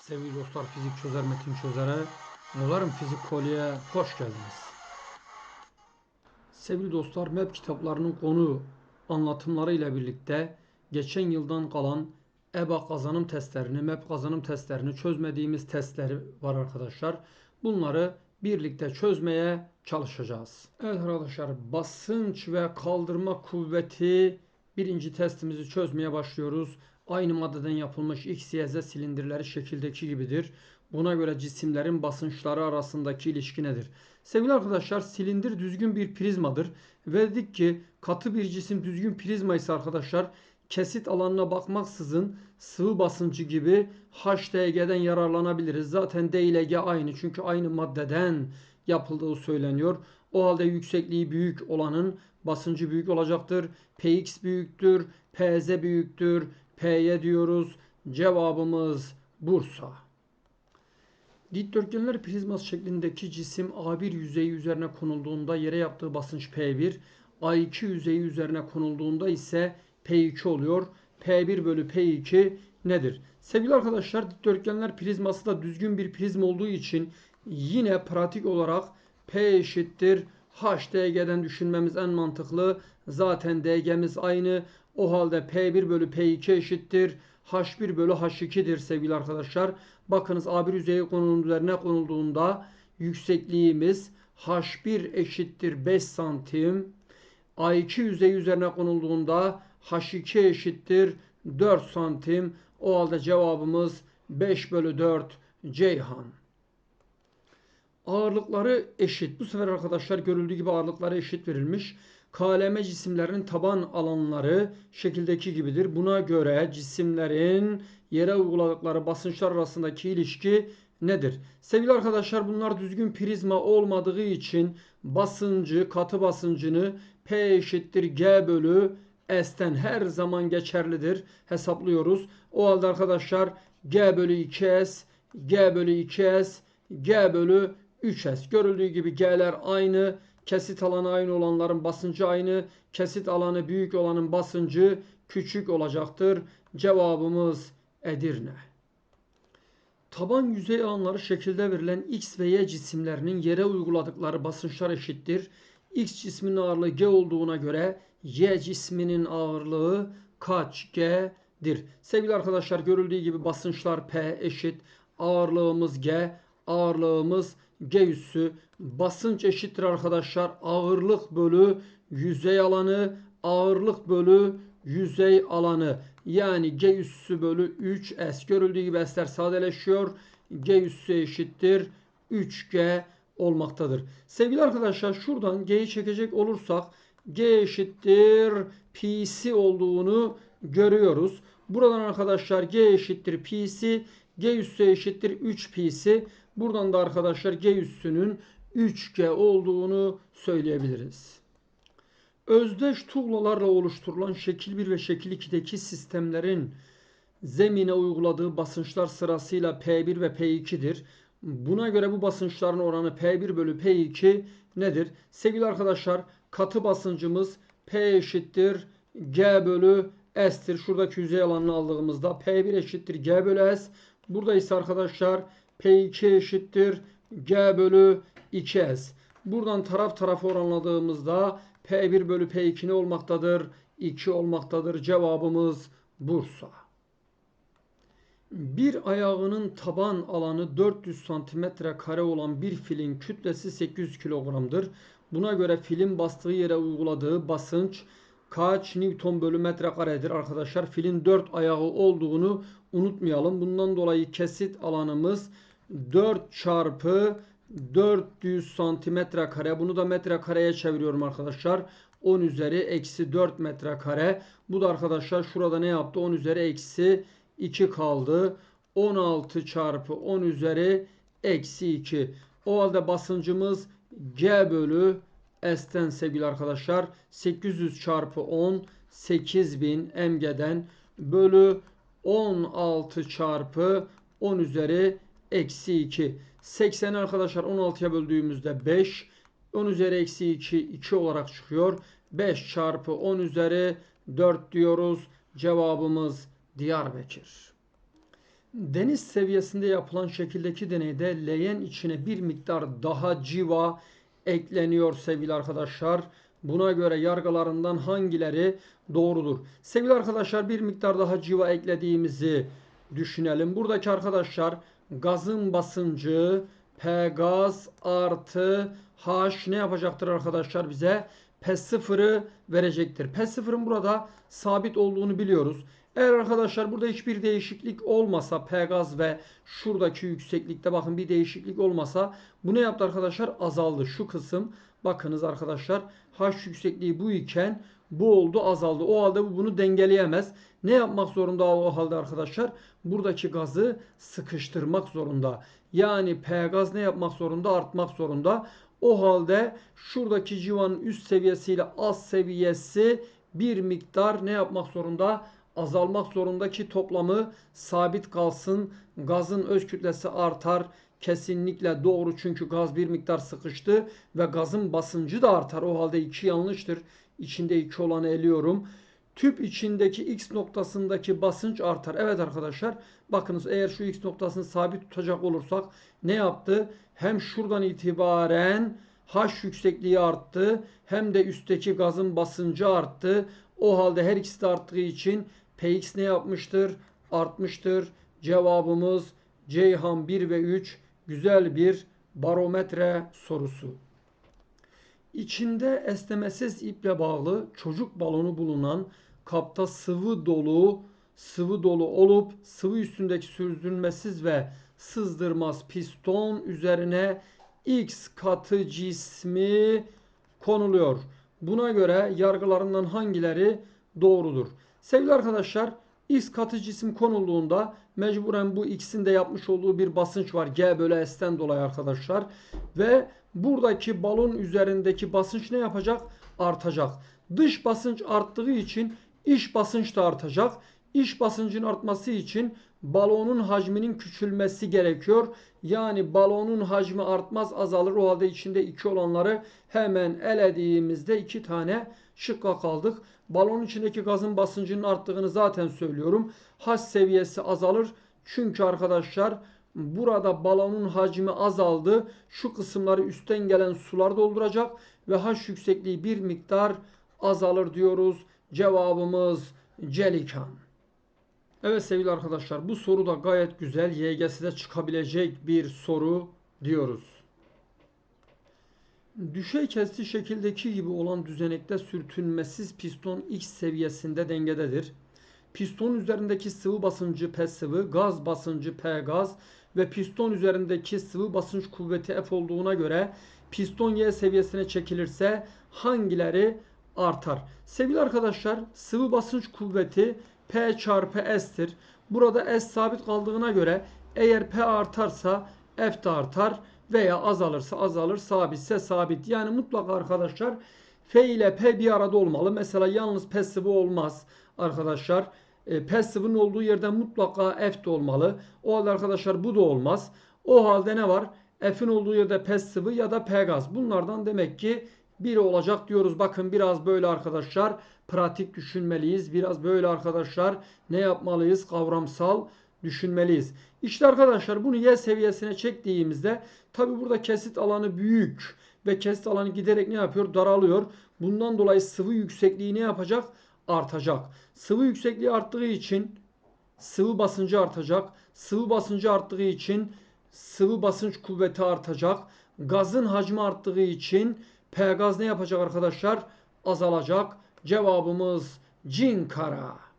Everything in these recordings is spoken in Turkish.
Sevgili dostlar fizik çözer metin çözere Molarım Fizik Kolye'ye hoş geldiniz. Sevgili dostlar MEP kitaplarının konu anlatımları ile birlikte geçen yıldan kalan EBA kazanım testlerini, MEP kazanım testlerini çözmediğimiz testleri var arkadaşlar. Bunları birlikte çözmeye çalışacağız. Evet arkadaşlar basınç ve kaldırma kuvveti birinci testimizi çözmeye başlıyoruz. Aynı maddeden yapılmış X, Y, Z silindirleri şekildeki gibidir. Buna göre cisimlerin basınçları arasındaki ilişki nedir? Sevgili arkadaşlar silindir düzgün bir prizmadır. Ve dedik ki katı bir cisim düzgün prizma ise arkadaşlar kesit alanına bakmaksızın sıvı basıncı gibi HDG'den yararlanabiliriz. Zaten D ile G aynı çünkü aynı maddeden yapıldığı söyleniyor. O halde yüksekliği büyük olanın basıncı büyük olacaktır. Px büyüktür, Pz büyüktür, P'ye diyoruz. Cevabımız Bursa. Dikdörtgenler prizması şeklindeki cisim A1 yüzeyi üzerine konulduğunda yere yaptığı basınç P1, A2 yüzeyi üzerine konulduğunda ise P2 oluyor. P1 bölü P2 nedir? Sevgili arkadaşlar dikdörtgenler prizması da düzgün bir prizma olduğu için yine pratik olarak P eşittir HDG'den düşünmemiz en mantıklı. Zaten DG'miz aynı. O halde P1 bölü P2 eşittir. H1 bölü H2'dir sevgili arkadaşlar. Bakınız A1 yüzeyi konunun üzerine konulduğunda yüksekliğimiz H1 eşittir 5 santim. A2 yüzeyi üzerine konulduğunda H2 eşittir 4 santim. O halde cevabımız 5 bölü 4 Ceyhan. Ağırlıkları eşit. Bu sefer arkadaşlar görüldüğü gibi ağırlıkları eşit verilmiş. KLM cisimlerinin taban alanları şekildeki gibidir. Buna göre cisimlerin yere uyguladıkları basınçlar arasındaki ilişki nedir? Sevgili arkadaşlar bunlar düzgün prizma olmadığı için basıncı, katı basıncını P eşittir G bölü S'ten her zaman geçerlidir. Hesaplıyoruz. O halde arkadaşlar G bölü 2S, G bölü 2S, G bölü 3S. Görüldüğü gibi G'ler aynı. Kesit alanı aynı olanların basıncı aynı. Kesit alanı büyük olanın basıncı küçük olacaktır. Cevabımız Edirne. Taban yüzey alanları şekilde verilen X ve Y cisimlerinin yere uyguladıkları basınçlar eşittir. X cisminin ağırlığı G olduğuna göre Y cisminin ağırlığı kaç G'dir? Sevgili arkadaşlar görüldüğü gibi basınçlar P eşit. Ağırlığımız G, ağırlığımız G üssü. Basınç eşittir arkadaşlar. Ağırlık bölü yüzey alanı. Ağırlık bölü yüzey alanı. Yani G üssü bölü 3S. Görüldüğü gibi S'ler sadeleşiyor. G üssü eşittir 3G olmaktadır. Sevgili arkadaşlar şuradan G'yi çekecek olursak G eşittir P'si olduğunu görüyoruz. Buradan arkadaşlar G eşittir P'si. G üssü eşittir 3 P'si. Buradan da arkadaşlar G üssünün 3G olduğunu söyleyebiliriz. Özdeş tuğlalarla oluşturulan şekil 1 ve şekil 2'deki sistemlerin zemine uyguladığı basınçlar sırasıyla P1 ve P2'dir. Buna göre bu basınçların oranı P1 bölü P2 nedir? Sevgili arkadaşlar katı basıncımız P eşittir G bölü S'tir. Şuradaki yüzey alanını aldığımızda P1 eşittir G bölü S. Burada ise arkadaşlar P2 eşittir G bölü 2S. Buradan taraf tarafa oranladığımızda P1 bölü P2 ne olmaktadır? 2 olmaktadır. Cevabımız Bursa. Bir ayağının taban alanı 400 santimetre kare olan bir filin kütlesi 800 kilogramdır. Buna göre filin bastığı yere uyguladığı basınç kaç Newton bölü metre karedir arkadaşlar? Filin 4 ayağı olduğunu unutmayalım. Bundan dolayı kesit alanımız 4 çarpı 400 santimetre kare. Bunu da metre kareye çeviriyorum arkadaşlar. 10 üzeri eksi 4 metre kare. Bu da arkadaşlar şurada ne yaptı? 10 üzeri eksi 2 kaldı. 16 çarpı 10 üzeri eksi 2. O halde basıncımız G bölü S'ten sevgili arkadaşlar 800 çarpı 10 8000 MG'den bölü 16 çarpı 10 üzeri eksi 2. 80 arkadaşlar 16'ya böldüğümüzde 5. 10 üzeri eksi 2 2 olarak çıkıyor. 5 çarpı 10 üzeri 4 diyoruz. Cevabımız Diyarbakır. Deniz seviyesinde yapılan şekildeki deneyde leğen içine bir miktar daha civa ekleniyor sevgili arkadaşlar. Buna göre yargılarından hangileri doğrudur? Sevgili arkadaşlar bir miktar daha civa eklediğimizi düşünelim. Buradaki arkadaşlar gazın basıncı P gaz artı H ne yapacaktır arkadaşlar bize? P0'ı verecektir. P0'ın burada sabit olduğunu biliyoruz. Eğer arkadaşlar burada hiçbir değişiklik olmasa P gaz ve şuradaki yükseklikte bakın bir değişiklik olmasa bu ne yaptı arkadaşlar? Azaldı. Şu kısım bakınız arkadaşlar H yüksekliği bu iken bu oldu azaldı. O halde bu bunu dengeleyemez. Ne yapmak zorunda o halde arkadaşlar? Buradaki gazı sıkıştırmak zorunda. Yani P gaz ne yapmak zorunda? Artmak zorunda. O halde şuradaki civanın üst seviyesiyle alt seviyesi bir miktar ne yapmak zorunda? Azalmak zorunda ki toplamı sabit kalsın. Gazın öz kütlesi artar. Kesinlikle doğru çünkü gaz bir miktar sıkıştı ve gazın basıncı da artar. O halde iki yanlıştır. İçinde iki olanı eliyorum. Tüp içindeki X noktasındaki basınç artar. Evet arkadaşlar bakınız eğer şu X noktasını sabit tutacak olursak ne yaptı? Hem şuradan itibaren H yüksekliği arttı hem de üstteki gazın basıncı arttı. O halde her ikisi de arttığı için Px ne yapmıştır? Artmıştır. Cevabımız Ceyhan 1 ve 3 güzel bir barometre sorusu. İçinde esnemesiz iple bağlı çocuk balonu bulunan kapta sıvı dolu sıvı dolu olup sıvı üstündeki sürdürmesiz ve sızdırmaz piston üzerine X katı cismi konuluyor. Buna göre yargılarından hangileri doğrudur? Sevgili arkadaşlar X katı cisim konulduğunda mecburen bu X'in de yapmış olduğu bir basınç var. G bölü S'ten dolayı arkadaşlar. Ve buradaki balon üzerindeki basınç ne yapacak? Artacak. Dış basınç arttığı için iç basınç da artacak. İç basıncın artması için balonun hacminin küçülmesi gerekiyor. Yani balonun hacmi artmaz azalır. O halde içinde iki olanları hemen elediğimizde iki tane şıkka kaldık. Balonun içindeki gazın basıncının arttığını zaten söylüyorum. H seviyesi azalır. Çünkü arkadaşlar burada balonun hacmi azaldı. Şu kısımları üstten gelen sular dolduracak ve H yüksekliği bir miktar azalır diyoruz. Cevabımız Celikan. Evet sevgili arkadaşlar bu soru da gayet güzel. YGS'de çıkabilecek bir soru diyoruz. Düşey kesti şekildeki gibi olan düzenekte sürtünmesiz piston X seviyesinde dengededir. Piston üzerindeki sıvı basıncı P sıvı, gaz basıncı P gaz ve piston üzerindeki sıvı basınç kuvveti F olduğuna göre piston Y seviyesine çekilirse hangileri artar? Sevgili arkadaşlar sıvı basınç kuvveti P çarpı S'tir. Burada S sabit kaldığına göre eğer P artarsa F de artar veya azalırsa azalır, sabitse sabit. Yani mutlaka arkadaşlar F ile P bir arada olmalı. Mesela yalnız P sıvı olmaz arkadaşlar. E, P sıvının olduğu yerde mutlaka F de olmalı. O halde arkadaşlar bu da olmaz. O halde ne var? F'in olduğu yerde P sıvı ya da P gaz. Bunlardan demek ki biri olacak diyoruz. Bakın biraz böyle arkadaşlar pratik düşünmeliyiz. Biraz böyle arkadaşlar ne yapmalıyız? Kavramsal düşünmeliyiz. İşte arkadaşlar bunu Y seviyesine çektiğimizde tabi burada kesit alanı büyük ve kesit alanı giderek ne yapıyor? Daralıyor. Bundan dolayı sıvı yüksekliği ne yapacak? Artacak. Sıvı yüksekliği arttığı için sıvı basıncı artacak. Sıvı basıncı arttığı için sıvı basınç kuvveti artacak. Gazın hacmi arttığı için P gaz ne yapacak arkadaşlar? Azalacak. Cevabımız Cinkara.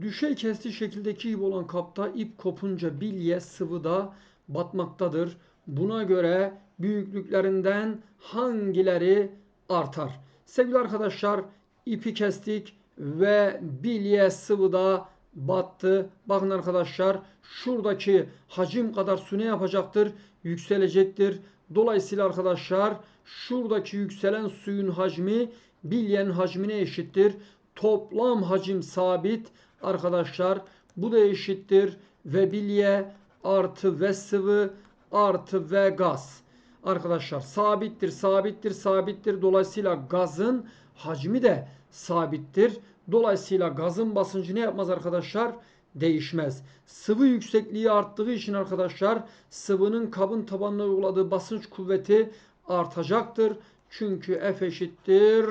Düşey kesti şekildeki gibi olan kapta ip kopunca bilye sıvıda batmaktadır. Buna göre büyüklüklerinden hangileri artar? Sevgili arkadaşlar ipi kestik ve bilye sıvıda battı. Bakın arkadaşlar şuradaki hacim kadar su ne yapacaktır? Yükselecektir. Dolayısıyla arkadaşlar şuradaki yükselen suyun hacmi bilyenin hacmine eşittir. Toplam hacim sabit arkadaşlar. Bu da eşittir. Ve bilye artı ve sıvı artı ve gaz. Arkadaşlar sabittir, sabittir, sabittir. Dolayısıyla gazın hacmi de sabittir. Dolayısıyla gazın basıncı ne yapmaz arkadaşlar? değişmez. Sıvı yüksekliği arttığı için arkadaşlar sıvının kabın tabanına uyguladığı basınç kuvveti artacaktır. Çünkü F eşittir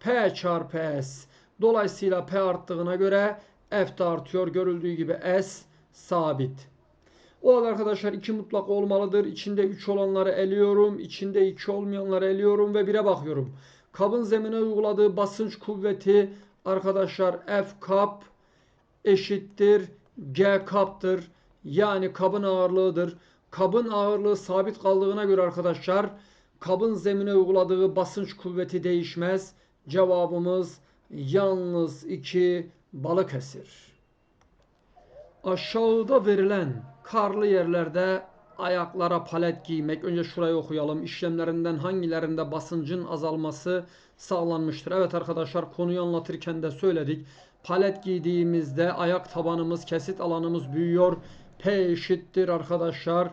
P çarpı S. Dolayısıyla P arttığına göre F de artıyor. Görüldüğü gibi S sabit. O halde arkadaşlar 2 mutlak olmalıdır. İçinde 3 olanları eliyorum. İçinde 2 olmayanları eliyorum ve 1'e bakıyorum. Kabın zemine uyguladığı basınç kuvveti arkadaşlar F kap eşittir G kaptır. Yani kabın ağırlığıdır. Kabın ağırlığı sabit kaldığına göre arkadaşlar kabın zemine uyguladığı basınç kuvveti değişmez. Cevabımız yalnız 2 Balıkesir. Aşağıda verilen karlı yerlerde ayaklara palet giymek. Önce şurayı okuyalım. İşlemlerinden hangilerinde basıncın azalması sağlanmıştır? Evet arkadaşlar konuyu anlatırken de söyledik. Palet giydiğimizde ayak tabanımız, kesit alanımız büyüyor. P eşittir arkadaşlar.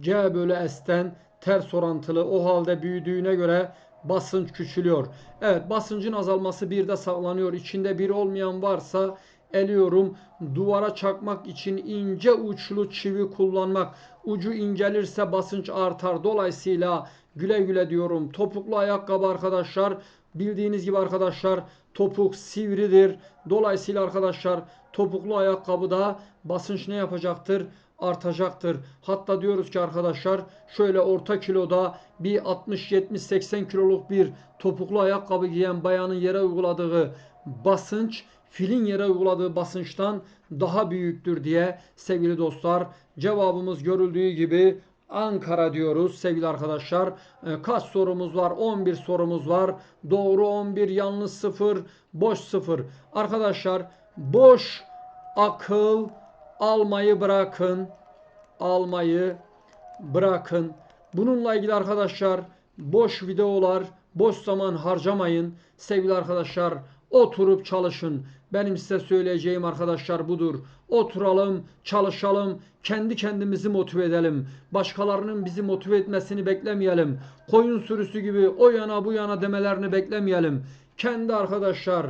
G bölü S'ten ters orantılı. O halde büyüdüğüne göre basınç küçülüyor. Evet basıncın azalması bir de sağlanıyor. İçinde bir olmayan varsa eliyorum. Duvara çakmak için ince uçlu çivi kullanmak. Ucu incelirse basınç artar. Dolayısıyla güle güle diyorum. Topuklu ayakkabı arkadaşlar. Bildiğiniz gibi arkadaşlar topuk sivridir. Dolayısıyla arkadaşlar topuklu ayakkabıda basınç ne yapacaktır? Artacaktır. Hatta diyoruz ki arkadaşlar şöyle orta kiloda bir 60 70 80 kiloluk bir topuklu ayakkabı giyen bayanın yere uyguladığı basınç filin yere uyguladığı basınçtan daha büyüktür diye sevgili dostlar cevabımız görüldüğü gibi Ankara diyoruz sevgili arkadaşlar. Ee, kaç sorumuz var? 11 sorumuz var. Doğru 11, yanlış 0, boş 0. Arkadaşlar boş akıl almayı bırakın. Almayı bırakın. Bununla ilgili arkadaşlar boş videolar, boş zaman harcamayın. Sevgili arkadaşlar oturup çalışın. Benim size söyleyeceğim arkadaşlar budur. Oturalım, çalışalım, kendi kendimizi motive edelim. Başkalarının bizi motive etmesini beklemeyelim. Koyun sürüsü gibi o yana bu yana demelerini beklemeyelim. Kendi arkadaşlar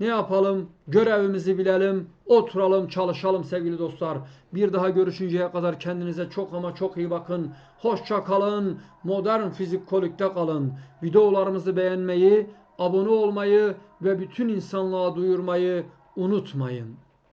ne yapalım? Görevimizi bilelim. Oturalım, çalışalım sevgili dostlar. Bir daha görüşünceye kadar kendinize çok ama çok iyi bakın. Hoşça kalın. Modern fizik kolikte kalın. Videolarımızı beğenmeyi, abone olmayı ve bütün insanlığa duyurmayı unutmayın.